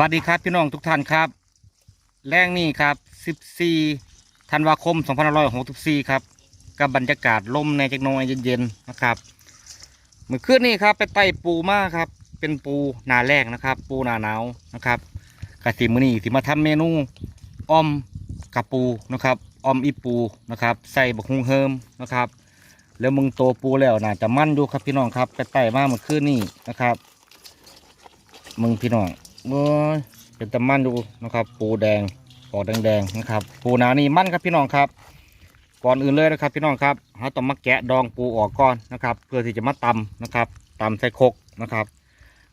วัสดีครับพี่น้องทุกท่านครับ แรงนี้ครับ 14 ธันวาคม 2564 ครับ กับบรรยากาศลมในจักหน้อยเย็นๆนะครับเมื่อคืนนี้ครับไปไต่ปูมาครับ เป็นปูหนาแรกนะครับ ปูหนาหนาวนะครับกสิมือนี้สิมาทำเมนูอ้อมกับปูนะครับอ้อมอีปูนะครับใส่บักฮุงเฮิมนะครับ แล้วมึงโตปูแล้วน่าจะมั่นอยู่ครับพี่น้องครับไปไต่มาเมื่อคืนนี้นะครับ มึงพี่น้อง เว้ยเป็นตะมันดูนะครับ ปูแดงปอแดงๆนะครับ ปูหนานี่มันครับพี่น้องครับ ก่อนอื่นเลยนะครับ พี่น้องครับเราต้องมาแกะดองปูออกก่อนนะครับ เพื่อที่จะมาตำนะครับตำใส่คกนะครับ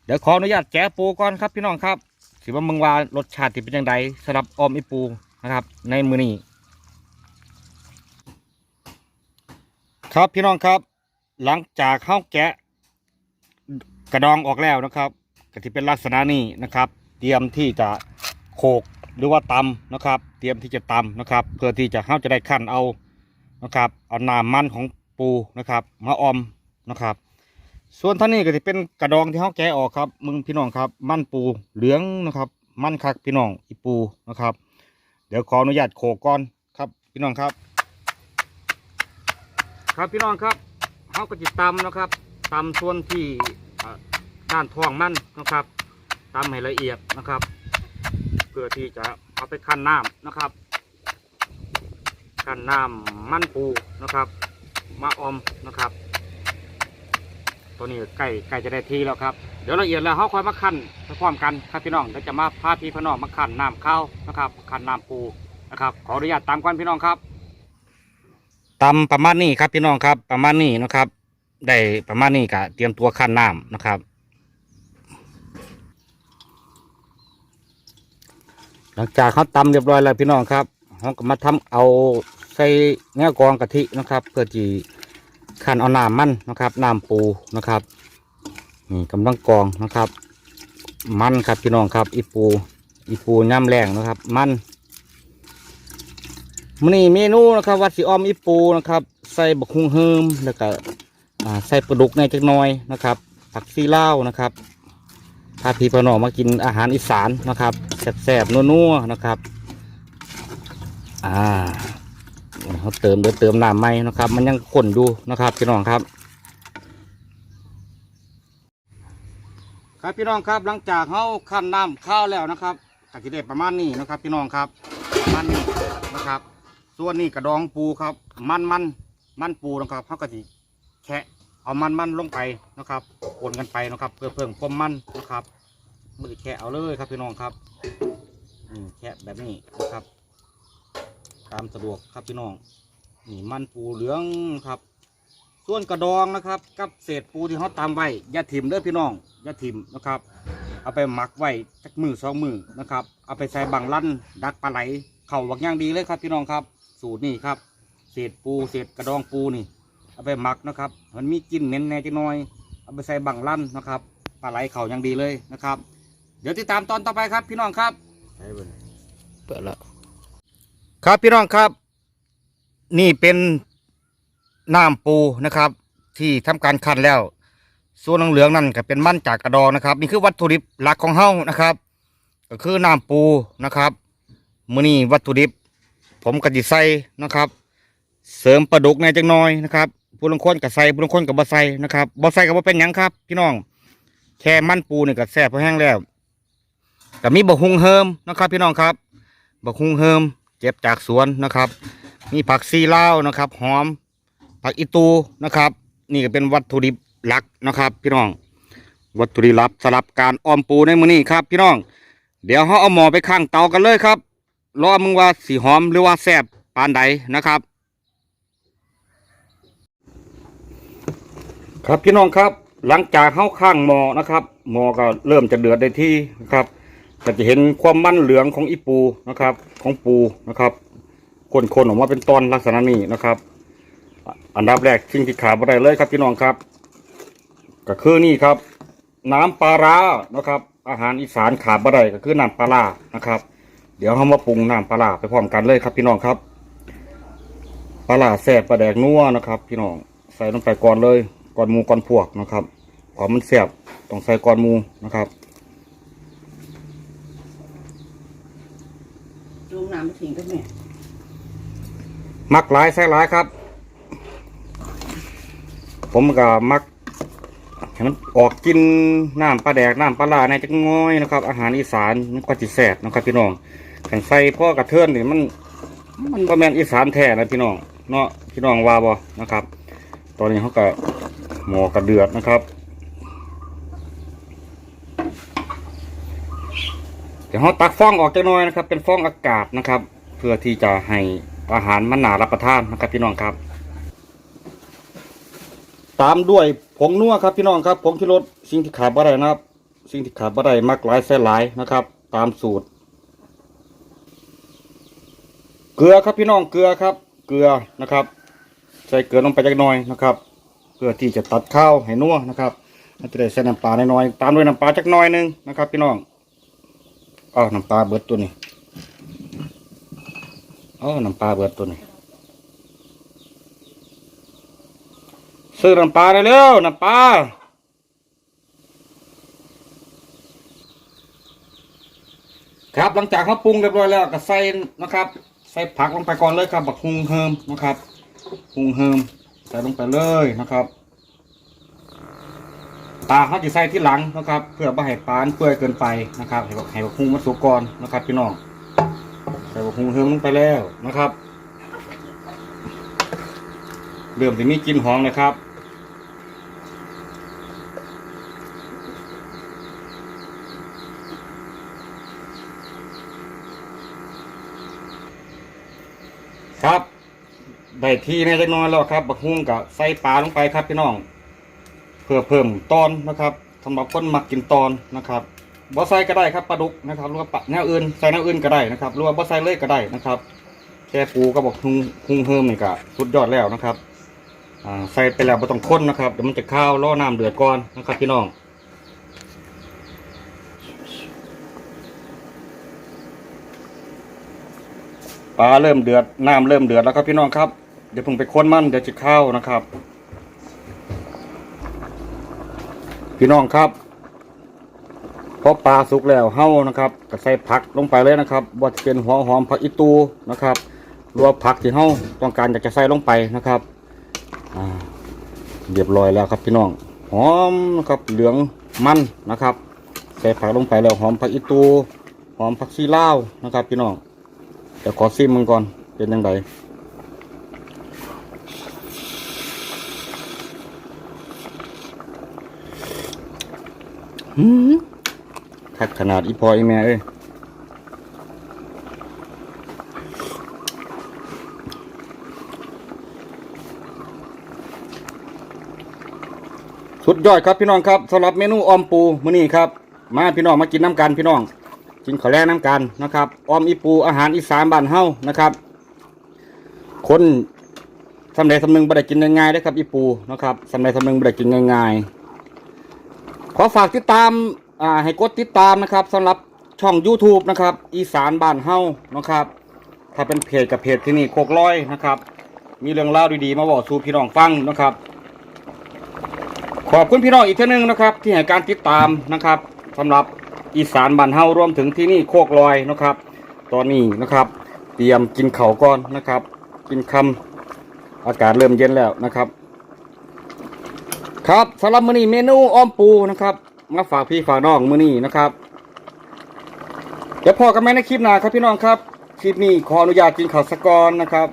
เดี๋ยวขออนุญาตแกะปูก่อนครับพี่น้องครับสิว่ามึงว่ารสชาติเป็นยังไงสำหรับออมอีปูนะครับ ในมือนี้ครับพี่น้องครับ หลังจากเข้าแกะกระดองออกแล้วนะครับ ก็ที่เป็นลักษณะนี้นะครับ เตรียมที่จะโขกหรือว่าตำนะครับ เตรียมที่จะตำนะครับ เพื่อที่จะเข้าจะได้ขั้นเอานะครับ เอาน้ำมันของปูนะครับมาออมนะครับ ส่วนท่านนี้ก็จะเป็นกระดองที่เขาแกะออกครับ มึงพี่น้องครับ มันปูเหลืองนะครับ มันคักพี่น้องอีปูนะครับ เดี๋ยวขออนุญาตโขกก่อนครับ พี่น้องครับ ครับพี่น้องครับเขาก็จะตำนะครับตำส่วนที่ อ่าด้านท้องมันนะครับตำให้ละเอียดนะครับ เพื่อที่จะเอาไปคั้นน้ำนะครับคั้นน้ำมันปูนะครับ มาอมนะครับ ตัวนี้ใกล้ใกล้จะได้ทีแล้วครับเดี๋ยวละเอียดแล้วเขาค่อยมาคั้นพร้อมกันครับพี่น้องเดี๋ยวจะมาพาพี่พี่น้องมาคั้นน้ำข้าวนะครับคั้นน้ำปูนะครับขออนุญาตตามกันพี่น้องครับตำประมาณนี้ครับพี่น้องครับประมาณนี้นะครับ ได้ประมาณนี้ก็เตรียมตัวคั้นน้ำนะครับ หลังจากเขาตำเรียบร้อยแล้วพี่น้องครับเขาก็มาทำเอาใส่เนื้อกองกะทินะครับ เพื่อจีขันเอาน้ำมันนะครับน้ำปูนะครับนี่กำลังกองนะครับ มันครับพี่น้องครับ อีปูอีปูย่ำแรงนะครับ มันมันนี่เมนูนะครับวัดสีอ้อมอีปูนะครับ ใส่บักฮุงเฮิมแล้วก็ใส่ปลาดุกในจักหน่อยนะครับผักซีเล่าวนะครับ พาพี่พอน้องมากินอาหารอีสานนะครับแซ่บๆนัวๆนะครับ อ่าเขาเติมเดี๋ยวเติมน้ำใหม่นะครับ มันยังข้นอยู่นะครับ พี่น้องครับ ครับพี่น้องครับหลังจากเขาขั้นน้ำข้าวแล้วนะครับก็จะได้ประมาณนี้นะครับ พี่น้องครับประมาณนี้นะครับ ส่วนนี้กระดองปูครับ มันมันมันปูนะครับเขาก็จะแคะ เอามันมันลงไปนะครับคนกันไปนะครับ เพื่อเพิ่มความมันนะครับมือแคะเอาเลยครับพี่น้องครับอืมแคะแบบนี้นะครับ ตามสะดวกครับพี่น้องนี่มันปูเหลืองครับ ส่วนกระดองนะครับ กับเศษปูที่เขาตำไว้อย่าถิ่มเด้อพี่น้องอย่าถิ่มนะครับ เอาไปหมักไว้สักมือสองมือนะครับ เอาไปใส่บังลั่นดักปลาไหลเข่าบักย่างดีเลยครับพี่น้องครับ สูตรนี่ครับ เศษปูเศษกระดองปูนี่ เอาไปหมักนะครับ มันมีกลิ่นเหม็นแน่จังน้อย เอาไปใส่บังลั่นนะครับปลาไหลเข่าอย่างดีเลยนะครับ เดี๋ยวติดตามตอนต่อไปครับ พี่น้องครับเปิดแล้วครับพี่น้องครับ นี่เป็นน้ำปูนะครับ ที่ทำการคั้นแล้ว ส่วนเหลืองๆนั่นก็เป็นมันจากกระดองนะครับ นี่คือวัตถุดิบหลักของเฮานะครับ ก็คือน้ำปูนะครับมื้อนี้วัตถุดิบ ผมก็สิใส่นะครับ เสริมปลาดุกในจังน้อยนะครับ ผู้ลางคนกับใส่ผู้ลางคนกับบ่ใส่นะครับบ่ใส่ก็บ่เป็นหยังครับ พี่น้อง แค่มันปูนี่ก็แซ่บพอแห้งแล้วก็มีบะฮุงเฮิมนะครับ พี่น้องครับบะฮุงเฮิมเจ็บจากสวนนะครับ มีผักซีเลานะครับ หอม ผักอีตูนะครับ นี่ก็เป็นวัตถุดิบหลักนะครับ พี่น้อง วัตถุดิบลับสำหรับการออมปูในมื้อนี้ครับ พี่น้อง เดี๋ยวเราเอาหมอไปข้างเตากันเลยครับรอมึงว่าสีหอมหรือว่าแซ่บปานใดนะครับ ครับพี่น้องครับหลังจากเข้าข้างหมอนะครับหมอก็เริ่มจะเดือดได้ที่นะครับก็จะเห็นความมันเหลืองของอีปูนะครับ ของปูนะครับคนๆออกมาเป็นตอนลักษณะนี้นะครับ อันดับแรกสิ่งที่ขาดไม่ได้เลยครับพี่น้องครับ ก็คือนี่ครับ น้ำปลาร้านะครับ อาหารอีสานขาดไม่ได้ก็คือน้ำปลาร้านะครับ เดี๋ยวเรามาปรุงน้ำปลาร้าไปพร้อมกันเลยครับ พี่น้องครับปลาร้าแซ่บปลาแดกนัวนะครับ พี่น้องใส่ลงไปก่อนเลย ก่อนหมูก่อนพวกนะครับพอมันแซ่บต้องใส่ก่อนหมูนะครับน้ำไปทิ้งกับแม่มักหลายใส่หลายครับ ผมก็มักให้มันออกกินน้ำปลาแดกน้ำปลาลาในจักหน้อยนะครับ อาหารอีสานมันก็จิแสบนะครับ พี่น้องขันใส่พ่อกระเทือนนี่มัน มันประมาณอีสานแท้นะพี่น้องเนาะพี่น้องว่าบ่นะครับ ตอนนี้เขาก็ หมอกระเดือดนะครับ เดี๋ยวเราตักฟองออกจักหน้อยนะครับ เป็นฟองอากาศนะครับ เพื่อที่จะให้อาหารมันหนารับประทานนะครับพี่น้องครับ ตามด้วยผงนัวครับพี่น้องครับผงชูรสสิ่งที่ขาดบ่ได้นะครับ สิ่งที่ขาดบ่ได้มักหลายแซ่หลายนะครับ ตามสูตร เกลือครับพี่น้องเกลือครับ เกลือนะครับ ใส่เกลือลงไปจักหน่อยนะครับ พื่อที่จะตัดข้าวให้นัวนะครับมันจะได้ใส่น้ำปลาน้อยๆตามด้วยน้ำปลาจักน่อยหนึงนะครับ พี่น้องอ้าวน้ำปลาเบิดตัวนี้อ้าวน้ำปลาเบิดตัวนี้ซื้อน้ำปลาได้เร็วน้ำปลาครับหลังจากเขาปรุงเรียบร้อยแล้วก็ใส่นะครับ ใส่ผักลงไปก่อนเลยครับบักฮุงเฮิมนะครับฮุงเฮิม ส่ลงไปเลยนะครับปลาเขาจะใส่ที่หลังนะครับ เพื่อไม่ให้ปลานเปื่อยเกินไปนะครับให้บให้บักฮุงมันสุกก่อนนะครับพี่น้องใส่บักฮุงเฮิมลงไปแล้วนะครับเริ่มจะมีกลิ่นหอมเลยครับ ได้ที่ในจักน้อยแล้วครับบักฮุ้งกับใส่ปลาลงไปครับพี่น้องเพื่อเพิ่มตอนนะครับสำหรับคนมักกินตอนนะครับบ่ใส่ก็ได้ครับปลาดุกนะครับหรือว่าปลาแนวอื่นใส่แนวอื่นก็ได้นะครับหรือว่าบ่ใส่เลยก็ได้นะครับแค่ปูก็บอกฮุ้งฮุงเฮิมนี่ก็สุดยอดแล้วนะครับใส่ไปแล้วบ่ต้องคนนะครับเดี๋ยวมันจะข้าวล่อน้ำเดือดก่อนนะครับพี่น้องปลาเริ่มเดือดน้ำเริ่มเดือดแล้วครับพี่น้องครับ เดี๋ยวผมไปค้นมันเดี๋ยวจะเข้านะครับ พี่น้องครับพอปลาสุกแล้วเฮ้านะครับก็ใส่ผักลงไปเลยนะครับบดเป็นหัวหอมผักอีตูนะครับรวมผักที่เฮ้าต้องการอยากจะใส่ลงไปนะครับเรียบร้อยแล้วครับพี่น้องหอมนะครับเหลืองมันนะครับใส่ผักลงไปแล้วหอมผักอีตูหอมผักชีลาวนะครับ พี่น้องเดี๋ยวขอซิมมันก่อนเป็นยังไง คักขนาดอีพออีแม่เอ้ยสุดยอดครับพี่น้องครับสำหรับเมนูออมปูมื้อนี้ครับ มาพี่น้องมากินน้ำกันพี่น้องกินข้าวแลงน้ำกันนะครับออมอีปูอาหารอีสานบ้านเฮานะครับ คนสำเร็จสำนึงบ่ได้กินง่ายๆได้ครับอีปูนะครับสำเร็จสำนึงบ่ได้กินง่ายๆ ขอฝากติดตามอ่าให้กดติดตามนะครับสำหรับช่อง YouTube นะครับ อีสานบ้านเฮานะครับ ถ้าเป็นเพจกับเพจที่นี่โคกร้อยนะครับ มีเรื่องเล่าวดีๆมาบอกสู่พี่น้องฟังนะครับ ขอบคุณพี่น้องอีกเท่านึงนะครับ ที่ให้การติดตามนะครับสำหรับอีสานบ้านเฮารวมถึงที่นี่โคกลอยนะครับ ตอนนี้นะครับ เตรียมกินเขาวก่อนนะครับ กินคำอากาศเริ่มเย็นแล้วนะครับ ครับสำหรับมื้อนี้เมนูอ้อมปูนะครับ มาฝากพี่ฝากน้องมื้อนี้นะครับ เดี๋ยวพอกันไหมในคลิปหน้าครับพี่น้องครับ คลิปนี้ขออนุญาตกินข้าวสกอนนะครับ